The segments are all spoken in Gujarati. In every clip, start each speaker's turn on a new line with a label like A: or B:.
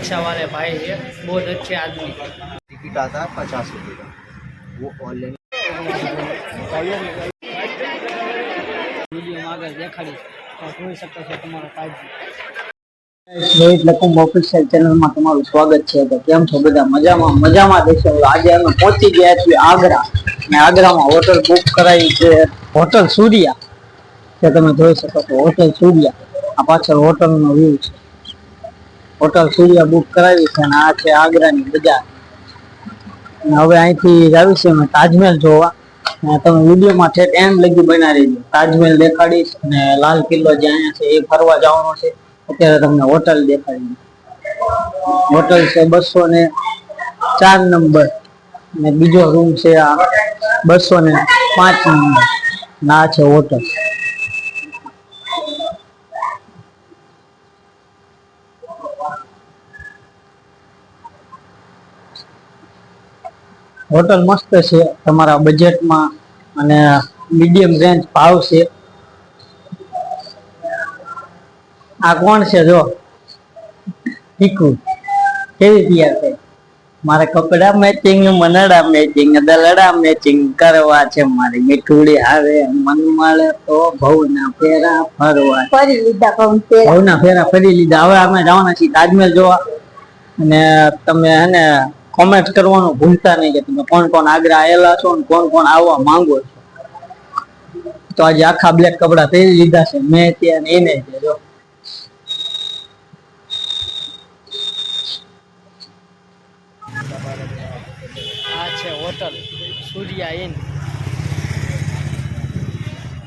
A: रिक्शा वाले भाई है बहुत अच्छे आदमी
B: टिकट आता है पचास रुपये का वो ऑनलाइन
A: તમારું
C: સ્વાગત છે કેમ છો બધા મજામાં મજામાં દેખો આજે અમે પહોંચી ગયા છીએ આગ્રા અને આગ્રામાં હોટલ બુક કરાવી છે હોટલ સૂર્યા કે તમે જોઈ શકો છો હોટલ સૂર્યા આ પાછળ હોટલનો વ્યૂ છે હોટલ સૂર્ય બુક કરાવી છે અને આ છે આગ્રાની બજાર હવે અહીંથી આવી છે અમે તાજમહેલ જોવા તમે વિડીયોમાં ઠેઠ એમ લગી બનાવી દેજો તાજમહેલ દેખાડીશ અને લાલ કિલ્લો જે અહીંયા છે એ ફરવા જવાનો છે અત્યારે તમને હોટલ દેખાડી હોટલ છે બસો ને ચાર નંબર ને બીજો રૂમ છે આ બસો ને પાંચ નંબર ના છે હોટલ હોટલ મસ્ત છે તમારા બજેટમાં અને મીડિયમ રેન્જ ભાવ છે આ કોણ છે જો ટીકુ કેવી તૈયાર છે મારે કપડા મેચિંગ મનડા મેચિંગ દલડા મેચિંગ કરવા છે મારી મીઠુડી આવે મન મળે તો ના ફેરા ફરવા
D: ફરી લીધા
C: ના ફેરા ફરી લીધા હવે અમે જવાના છીએ તાજમહેલ જોવા અને તમે હે ને કોમેન્ટ કરવાનું ભૂલતા નહીં કે તમે કોણ કોણ આગળ આવેલા છો ને કોણ કોણ આવવા માંગો છો તો આજે આખા બ્લેક કપડા પહેરી લીધા છે મેં ત્યાં એને જો
A: હોટલ સૂર્યા ઇન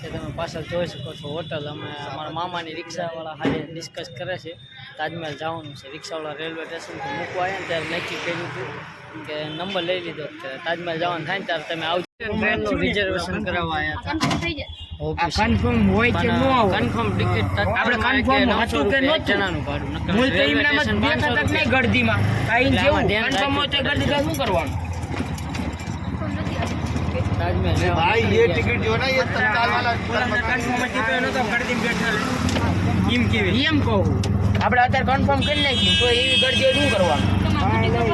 A: તમે પાછળ જોઈ શકો છો હોટલ અમે અમારા મામાની રિક્ષાવાળા હારે ડિસ્કસ કરે છે તાજમહેલ જવાનું છે રિક્ષાવાળા રેલવે સ્ટેશનથી મૂકવા આવ્યા ને ત્યારે નક્કી કર્યું હતું કે નંબર લઈ લીધો તાજમહેલ જવાનું થાય ને ત્યારે તમે આવજો ટ્રેનનું રિઝર્વેશન કરાવવા આવ્યા હતા
E: કન્ફર્મ હોય કે ન હોય
A: કન્ફર્મ ટિકિટ
E: આપણે કન્ફર્મ હતું કે નહોતું
A: જણાનું ભાડું
E: મૂળ તો
A: ઇમરામાં
E: બેઠા તક નહીં ગળદીમાં કાઈ જેવું કન્ફર્મ હોય તો ગળદી શું કરવાનું
A: ताजमहल
B: भाई ये टिकट जो ना ये तत्काल वाला
E: कन्फर्म टिकट ना तो गड़दी बैठा है इम की इम को આપણે અત્યારે કન્ફર્મ કરી નાખ્યું તો એવી ગરજી શું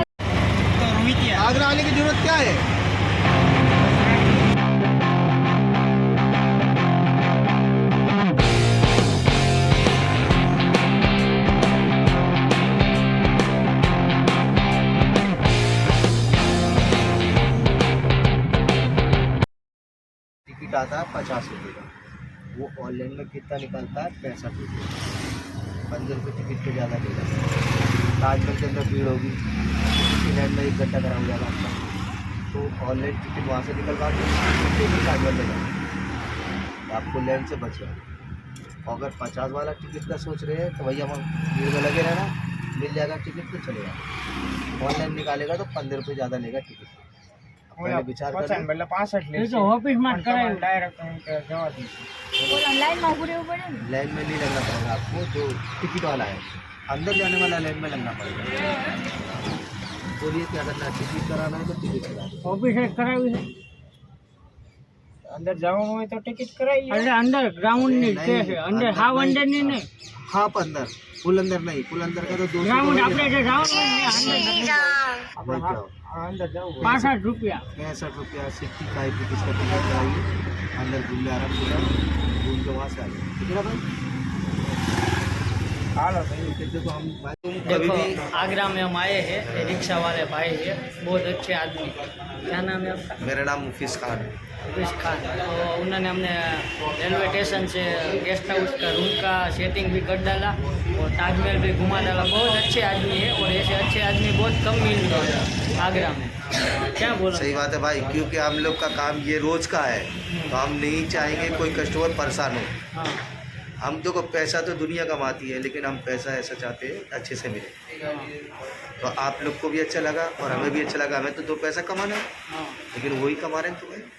B: टिकट आता पचास रुपये का वो ऑनलाइन में कितना निकलता है पैंसठ रुपये पंद्रह रुपये टिकट पर ज़्यादा लेगा ताजमहल के अंदर भीड़ होगी उसी लाइन में एक घंटा खराब हो जाएगा आपका तो ऑनलाइन टिकट वहाँ से निकलवा दो ताजमहल ले जाओ आपको लाइन से जाए तो अगर पचास वाला टिकट का सोच रहे हैं तो भैया हम भीड़ में लगे रहना मिल जाएगा टिकट तो चलेगा ऑनलाइन निकालेगा तो पंद्रह रुपये ज़्यादा लेगा टिकट પહેલા વિચાર કરી
E: એટલે 65
A: લે તો ઓફિસ માં કરાય
E: ડાયરેક્ટ હું કે જવા દે
D: બોલા લાઈન માં ઉભું રહેવું પડે
B: લાઈન में नहीं लगना पड़ेगा आपको जो टिकट वाला है अंदर जाने वाला लाइन में लगना पड़ेगा बोलिए क्या करना है टिकट कराना है तो टिकट
A: कराना ऑफिस करावी है
E: અંદર જવાનું હોય તો ટિકિટ કરાવી
A: એટલે અંદર ગ્રાઉન્ડ ની કે છે અંદર હાફ અંદર ની નહીં
B: હાફ અંદર ફૂલ અંદર નહીં ફૂલ અંદર કરો તો
A: ગ્રાઉન્ડ આપણે જે ગ્રાઉન્ડ હોય અંદર
E: આપણે
A: पैंसठ रुपया
B: पैंसठ रुपया सिक्सटी फाइव रुपीज़ का टिकट कराइए अंदर घूम ले आराम से घूम के वहाँ से आइए ठीक है हाँ भाई देखो
A: आगरा में हम आए हैं रिक्शा वाले भाई है बहुत अच्छे आदमी क्या नाम है आपका
B: मेरा नाम मुफीस खान है
A: उवैस खान तो उन्होंने हमने रेलवे स्टेशन से गेस्ट हाउस का रूम का सेटिंग भी कर डाला और ताजमहल भी घुमा डाला बहुत अच्छे आदमी है और ऐसे अच्छे आदमी बहुत कम मिल रहे आगरा में क्या बोलो
B: सही बात है भाई क्योंकि हम लोग का काम ये रोज़ का है तो हम नहीं चाहेंगे कोई कस्टमर परेशान हो
A: हाँ।
B: हम तो को पैसा तो दुनिया कमाती है लेकिन हम पैसा ऐसा चाहते हैं अच्छे से मिले
A: हाँ।
B: तो आप लोग को भी अच्छा लगा और हमें भी अच्छा लगा हमें तो दो पैसा कमाना है
A: हाँ।
B: लेकिन वही कमा रहे हैं तुम्हें
A: तो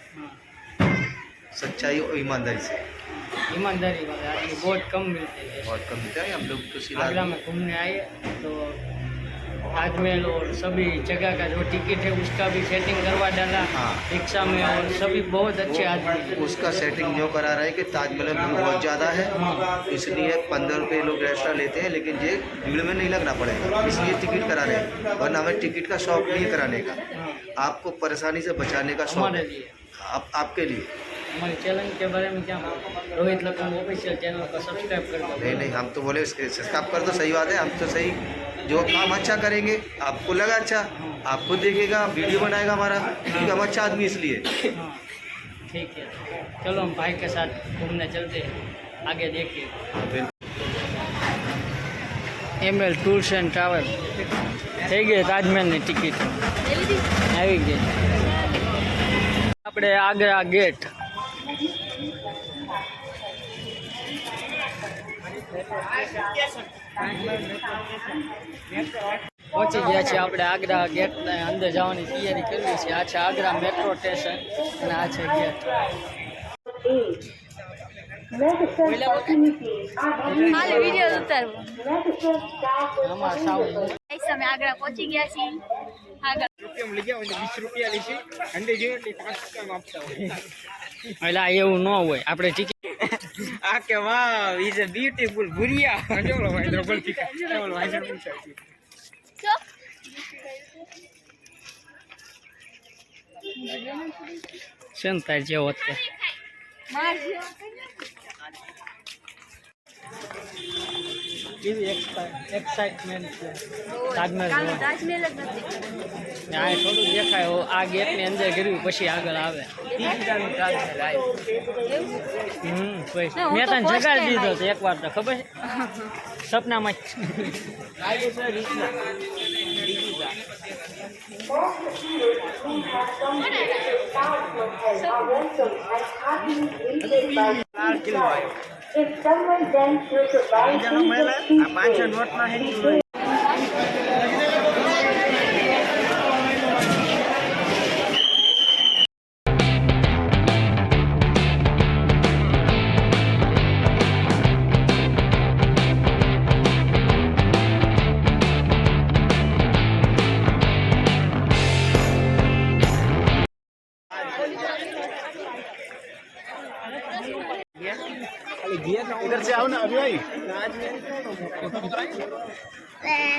B: सच्चाई और ईमानदारी से
A: ईमानदारी वाले बहुत कम मिलते हैं
B: बहुत कम मिलता है हम लोग तो
A: आगरा में घूमने आए तो ताजमहल और सभी जगह का जो टिकट है उसका भी सेटिंग करवा डाला
B: हाँ
A: रिक्शा में और सभी बहुत अच्छे आदमी
B: उसका सेटिंग जो करा रहा है कि ताजमहल में बहुत ज़्यादा है हाँ। इसलिए पंद्रह रुपये लोग एक्स्ट्रा लेते हैं लेकिन ये भीड़ में नहीं लगना पड़ेगा इसलिए टिकट करा रहे हैं और हमें टिकट का शौक नहीं कराने का हाँ। आपको परेशानी से बचाने का शौक आप, आपके लिए
A: हमारे चैनल के बारे में क्या रोहित लखनऊ ऑफिशियल चैनल को सब्सक्राइब कर दो
B: नहीं नहीं हम तो बोले सब्सक्राइब कर दो सही बात है हम तो सही जो काम अच्छा करेंगे आपको लगा अच्छा आप खुद देखेगा वीडियो बनाएगा हमारा क्योंकि हम अच्छा आदमी इसलिए
A: ठीक है चलो हम भाई के साथ घूमने चलते हैं आगे देखिए M L tours and travel थी गए ताजमहल ने टिकट आई ગઈ આપણે आगरा गेट પહોંચી ગયા છીએ આપણે આગ્રા ગેટ અંદર જવાની તૈયારી કરવી છે આ છે આગ્રા મેટ્રો સ્ટેશન અને આ છે ગેટ
D: આગ્રા પહોંચી ગયા છીએ
E: રૂપિયા
A: એવું ન હોય આપણે ટિકિટ
E: આ કે વાવ ઇઝ અ બ્યુટીફુલ ગુરિયા ચલો વાંદરો બોલતી ચલો વાંદરો બોલતી
A: ચિંતા જેવો
D: અત્યારે
A: કેવી એક્સાઇટમેન્ટ છે તાજમહેલ
D: તાજમહેલ જ નથી
A: આ થોડું દેખાય આ ગેટની અંદર કર્યું પછી આગળ આવે હમ મેં તને જગાડી દીધો તો એકવાર તો ખબર છે સપનામાં લાલ
E: કિલ્લો આવ્યો If someone sends you to buy things, એ ગયા અંદર સે આવના અબ આવી રાજમેલ કયો તો કુતરાઈ
D: એને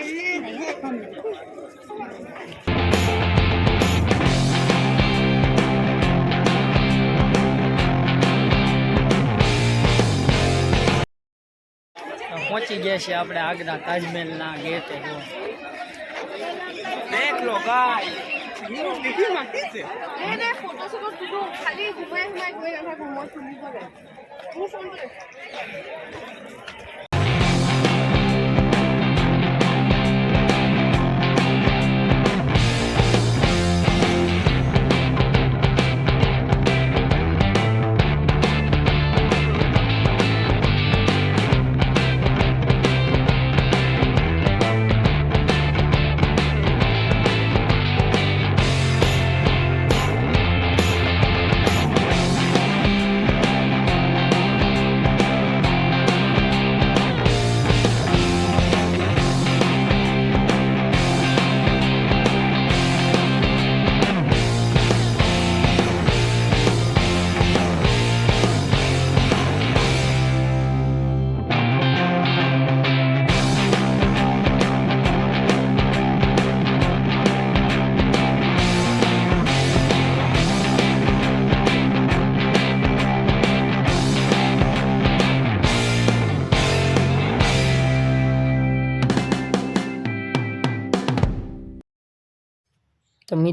D: દેખતો તો
A: પહોંચી ગય છે આપણે આજ ના તાજમેલ ના ગેટ જો
E: દેખ લો ભાઈ યુ ન દેખ માક છે ને ને ફોટોશોપ
A: તો
D: ખાલી હુમય હુમય કોઈ ના થા મોમ સુરી પડે 竹笋。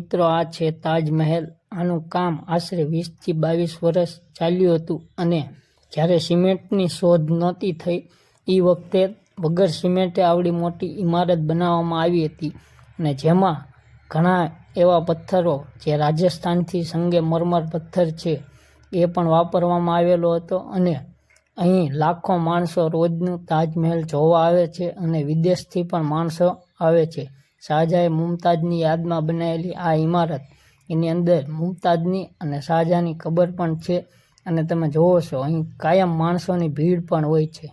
A: મિત્રો આ છે તાજમહેલ આનું કામ આશરે વીસથી બાવીસ વર્ષ ચાલ્યું હતું અને જ્યારે સિમેન્ટની શોધ નહોતી થઈ એ વખતે વગર સિમેન્ટે આવડી મોટી ઇમારત બનાવવામાં આવી હતી અને જેમાં ઘણા એવા પથ્થરો જે રાજસ્થાનથી સંગે મરમર પથ્થર છે એ પણ વાપરવામાં આવેલો હતો અને અહીં લાખો માણસો રોજનું તાજમહેલ જોવા આવે છે અને વિદેશથી પણ માણસો આવે છે શાહજહાએ મુમતાજની યાદમાં બનાવેલી આ ઇમારત એની અંદર મુમતાજની અને શાહજહાની કબર પણ છે અને તમે જોવો છો અહીં કાયમ માણસોની ભીડ પણ હોય છે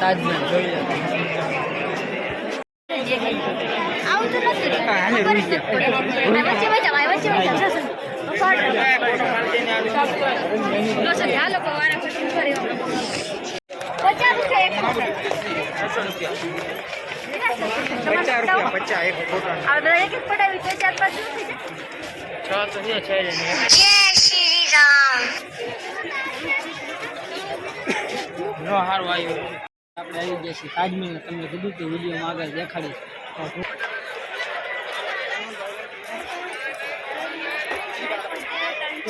A: તાજમહેલ જોઈ
D: આવું તો નથી ચોક ધ્યાન લોકો આને ખીચરીમાં બોલો 50 રૂપિયા
E: 50 રૂપિયા
D: 4
E: રૂપિયા 50 એક કોટન
D: આ બરાબર એક પડાવી 4 50 છે
E: 6 તો નહીં 6 જ છે યશવીદાન નો હાર આયુ
A: આપણે આયુ જે સાજમાં તમે વિડિઓ માગળ દેખાડી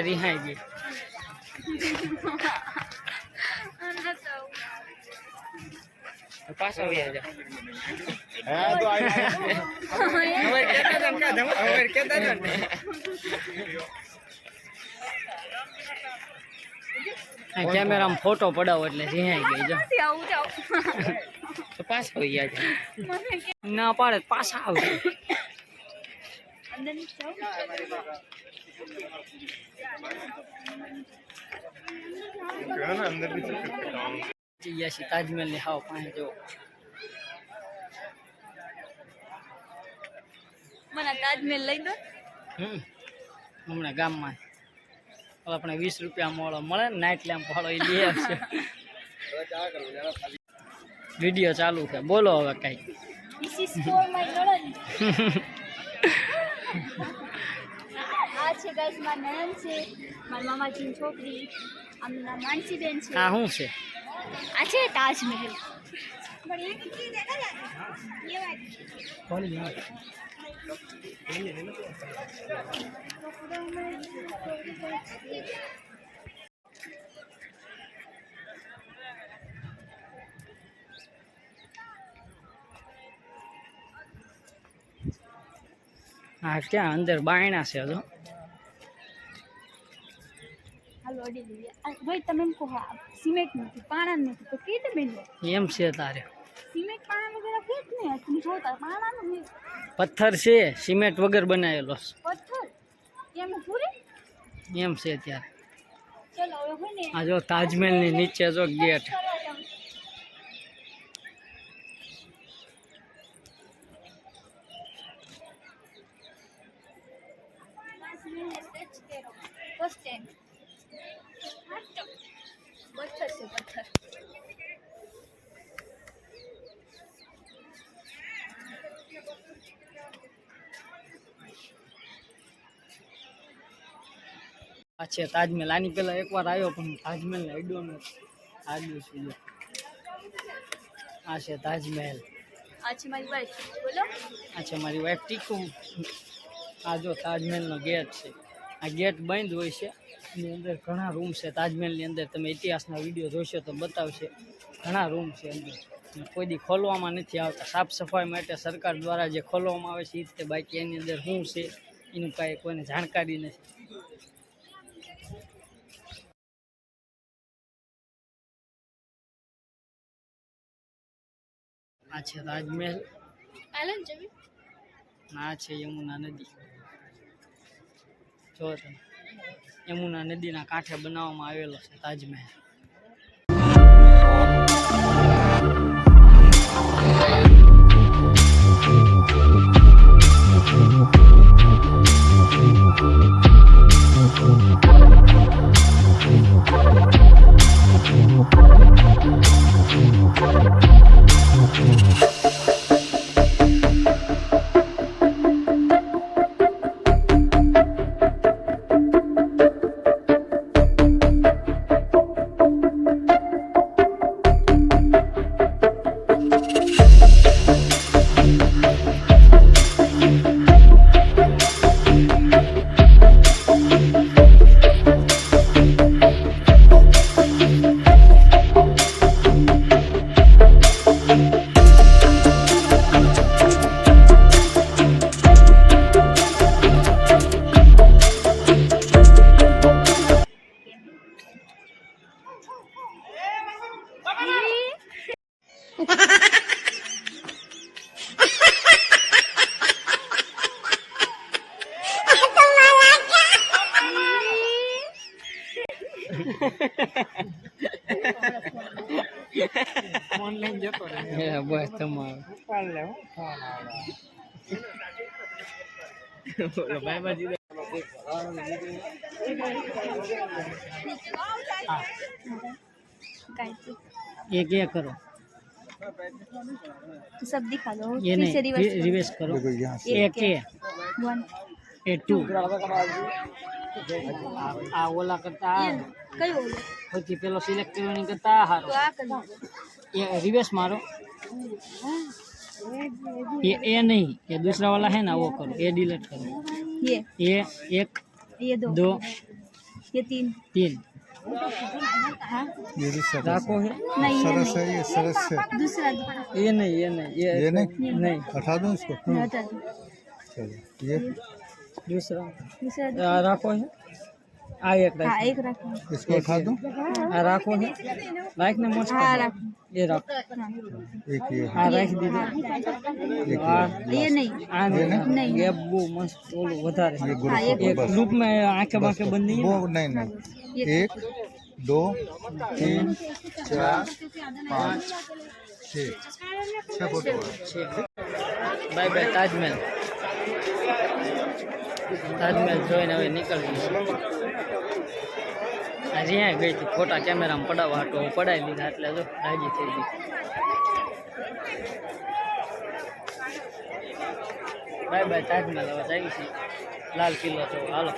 A: આ રિહાઈ ગઈ
E: પાછો આવી જા હા તો આવી હવે કેતા જન કા ધમ હવે કેતા જન
A: કેમેરામાં ફોટો પડાવો એટલે રિહાઈ ગઈ જો
E: તો પાછા
D: આવી ગયા
A: ના પાડે પાછા આવજો જઈએ તાજમહેલ ની હાવ પાસે જો
D: મને તાજમહેલ લઈ દો
A: હમ હમણાં ગામમાં આપણે વીસ રૂપિયા મોડો મળે ને નાઇટ લેમ્પ વાળો એ લઈ આવશે વિડીયો ચાલુ છે બોલો હવે કઈ
D: છે ગાઈસ મારા નણંદ છે મારા મામાજીની છોકરી આમના માનસીબેન છે
A: હા શું છે
D: આ છે તાજમહેલ
A: હા ક્યાં અંદર બાયણા છે હજુ
D: હાલો અડી જઈએ ભાઈ તમે એમ કહો સિમેન્ટ નથી પાણા નથી તો કીટ બન્યો
A: એમ છે તારે
D: સિમેન્ટ પાણા વગર કીટ નહીં તમે જોતા પાણા નથી
A: પથ્થર છે સિમેન્ટ વગર બનાવેલો
D: પથ્થર એમ પૂરી
A: એમ છે ત્યારે
D: ચલો હવે
A: આ જો તાજમહેલ ની નીચે જો ગેટ
D: છે
A: તાજમહેલ આની પહેલાં એકવાર આવ્યો પણ તાજમહેલ હેડો નથી આ દિવસ આ છે તાજમહેલ
D: આ છે મારી વાઈફ બોલો
A: આ છે મારી વાઈફ ટીકુ આ જો તાજમહેલનો ગેટ છે આ ગેટ બંધ હોય છે એની અંદર ઘણા રૂમ છે તાજમહેલની અંદર તમે ઇતિહાસના વિડીયો જોશો તો બતાવશે ઘણા રૂમ છે અંદર કોઈ દી ખોલવામાં નથી આવતા સાફ સફાઈ માટે સરકાર દ્વારા જે ખોલવામાં આવે છે એ રીતે બાકી એની અંદર શું છે એનું કાંઈ કોઈને જાણકારી નથી આ છે
D: રાજમહેલ
A: આ છે યમુના નદી જો યમુના નદીના કાંઠે બનાવવામાં આવેલો છે Taj Mahal Thank you. Thank
D: you.
A: भाई भाजी करो
D: तो सब दिखा दो
A: ये
D: रिवर्स
A: करो, एक के
D: वन
A: ए टू આ करता કરતા
D: કયો પછી
A: ये ये नहीं ये दूसरा वाला है ना वो करो ये डिलीट करो
D: ये
A: ये एक
D: ये दो,
A: दो
D: ये तीन
A: तीन
D: हाँ?
A: ये भी सरस है
D: नहीं
F: सरस है ये सरस
D: दूसरा
A: ये नहीं ये नहीं ये
F: ये नहीं
A: नहीं
F: हटा दो इसको
D: हटा दो
F: ये
A: दूसरा
D: दूसरा
A: राखो है આ એક રાખ
D: હા એક
F: इसको उठा दो
A: આ રાખો ને રાખ ને
D: મસ્ત
A: હા રાખ
D: ये रख
F: एक ये
A: हाँ
F: रख
A: दीजिए
D: ये नहीं
A: आ हाँ,
D: नहीं
A: ये वो मस्त
F: बोलो
A: बता
F: रहे
D: हाँ,
A: एक ग्रुप में आंखें बांखें बंद नहीं
F: वो नहीं नहीं एक दो तीन चार पाँच छः छः photo
A: bye bye Taj Mahal Taj Mahal જોઈને હવે નીકળવી આજે અહીંયા ગઈ હતી ફોટા કેમેરામાં પડાવવા હતો પડાવી લીધા એટલે જો રાજી થઈ ગઈ બાય બાય તાજમહેલ હવે જઈ છે લાલ કિલ્લો તો હાલો